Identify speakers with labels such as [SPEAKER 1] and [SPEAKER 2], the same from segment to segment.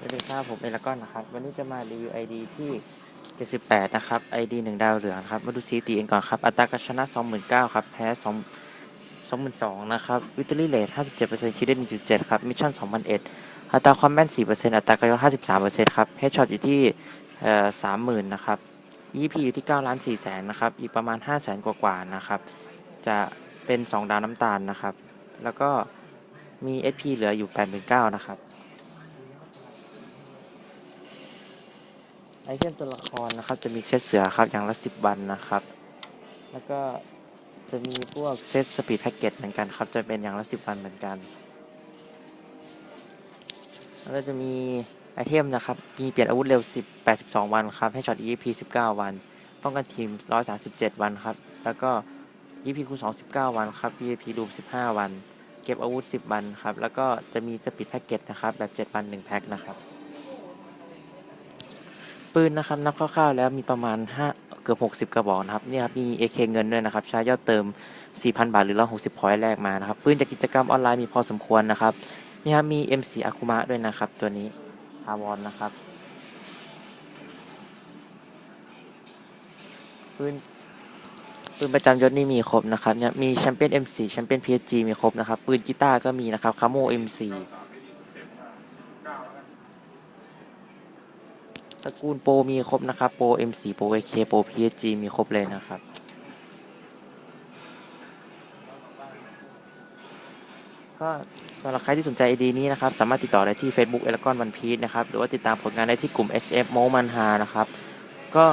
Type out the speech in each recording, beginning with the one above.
[SPEAKER 1] สวัสดีครับผมเอลกอนนะครับ วันนี้จะมารีวิว ID ที่ 78 นะครับ ID 1 ดาวเหลืองครับ มาดูสถิติกันก่อนครับ อัตราการชนะ 29,000ครับ แพ้2 22,000นะครับวิตเตอรี่เลท57%คิดได้1.7 ครับ มิชชั่น 2,001 อัตราความแม่น 4%อัตราการยศ53%ครับเฮดช็อตอยู่ที่เอ่อ30,000 นะครับ EP อยู่ที่9ล้าน4แสนนะครับ อีกประมาณ 5 แสนกว่าๆ นะครับ จะเป็น 2 ดาวน้ำตาลนะครับ แล้วก็มี SP เหลืออยู่ 89,000นะครับ ไอเทมตัวละครนะครับจะมีเซตเสือครับอย่างละสิบวันนะครับ แล้วก็จะมีพวกเซตสปีดแพ็กเกจเหมือนกันครับจะเป็นอย่างละสิบวันเหมือนกัน แล้วก็จะมีไอเทมนะครับมีเปลี่ยนอาวุธเร็ว10 82 วันครับให้ช็อต EP 19 วัน ป้องกันทีม 137 วันครับ แล้วก็ EP คูณ2 19 วันครับ EXP รูม15 วัน เก็บอาวุธ 10 วันครับ แล้วก็จะมีสปีดแพ็กเกจนะครับแบบ 7 วัน 1 แพ็คนะครับ ปืนนะครับนับคร่าวๆแล้วมีประมาณ5เกือบ60 กระบอกนะครับนี่ครับมี AK เงินด้วยนะครับใช้ยอดเติม 4,000 บาทหรือ160พอยต์แรกมานะครับปืนจากกิจกรรมออนไลน์มีพอสมควรนะครับนี่ครับมี M4 อาคุมะด้วยนะครับตัวนี้ทาวอนนะครับปืนปืนประจำยศนี่มีครบนะครับเนี่ยมีแชมเปี้ยน M4 แชมเปี้ยน PSG มีครบนะครับปืนกีตาร์ก็มีนะครับคาโม M4 ระกูลโปรมีครบนะครับ โปร M4 โปร AK โปร PSG มีครบเลยนะครับก็สำหรับใครที่สนใจ ID นี้นะครับ สามารถติดต่อได้ที่ Facebook เอลกอนวันพีชนะครับ หรือว่าติดตามผลงานได้ที่กลุ่ม SF โมมันฮานะครับ ก็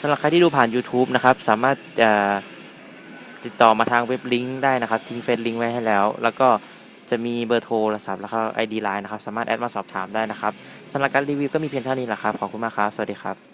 [SPEAKER 1] สำหรับใครที่ดูผ่าน YouTube นะครับ สามารถติดต่อมาทางเว็บลิงก์ได้นะครับ ทิ้งเฟซลิงก์ไว้ให้แล้ว แล้วก็ จะมีเบอร์โทรศัพท์แล้วก็ ID ไลน์นะครับ สามารถแอดมาสอบถามได้นะครับสำหรับการรีวิวก็มีเพียงเท่านี้แหละครับ ขอบคุณมากครับ สวัสดีครับ